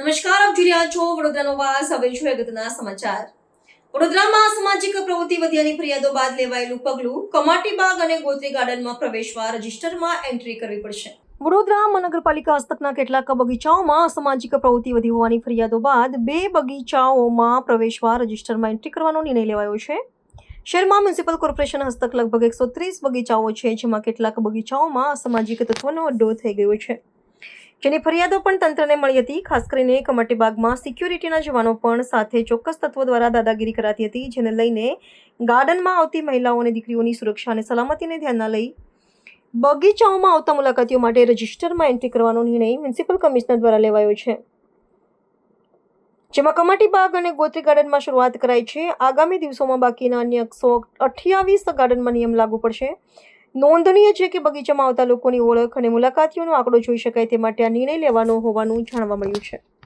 નમસ્કાર, આપ જોઈ રહ્યા છો વડોદરાનો વાસ. હવે છું અગત્યના સમાચાર. વડોદરામાં સામાજિક પ્રવૃત્તિ વધ્યાની ફરિયાદો બાદ લેવાયેલું પગલું કમાટી બાગ અને ગોત્રી ગાર્ડનમાં પ્રવેશવા રજિસ્ટરમાં એન્ટ્રી કરવી પડશે. વડોદરા મહાનગરપાલિકા હસ્તકના કેટલાક બગીચાઓમાં અસામાજિક પ્રવૃત્તિ વધી હોવાની ફરિયાદો બાદ બે બગીચાઓમાં પ્રવેશવા રજિસ્ટરમાં એન્ટ્રી કરવાનો નિર્ણય લેવાયો છે. શહેરમાં મ્યુનિસિપલ કોર્પોરેશન હસ્તક લગભગ એકસો ત્રીસ બગીચાઓ છે, જેમાં કેટલાક બગીચાઓમાં અસામાજિક તત્વોનો અડ્ડો થઈ ગયો છે. જેની ફરિયાદો પણ તંત્રને મળી હતી. ખાસ કરીને કમાટી બાગમાં સિક્યુરિટીના જવાનો પણ સાથે ચોક્કસ તત્વો દ્વારા દાદાગીરી કરાતી હતી, જેને લઈને ગાર્ડનમાં આવતી મહિલાઓ અને દીકરીઓની સુરક્ષા અને સલામતીને ધ્યાનમાં લઈ બગીચાઓમાં આવતા મુલાકાતીઓ માટે રજિસ્ટરમાં એન્ટ્રી કરવાનો નિર્ણય મ્યુનિસિપલ કમિશનર દ્વારા લેવાયો છે. જેમાં કમાટી બાગ અને ગોત્રી ગાર્ડનમાં શરૂઆત કરાઈ છે. આગામી દિવસોમાં બાકીના અન્ય એકસો અઠ્યાવીસ ગાર્ડનમાં નિયમ લાગુ પડશે. નોંધનીય છે કે બગીચામાં આવતા લોકોની ઓળખ અને મુલાકાતીઓનો આંકડો જોઈ શકાય તે માટે આ નિર્ણય લેવાનો હોવાનું જાણવા મળ્યું છે.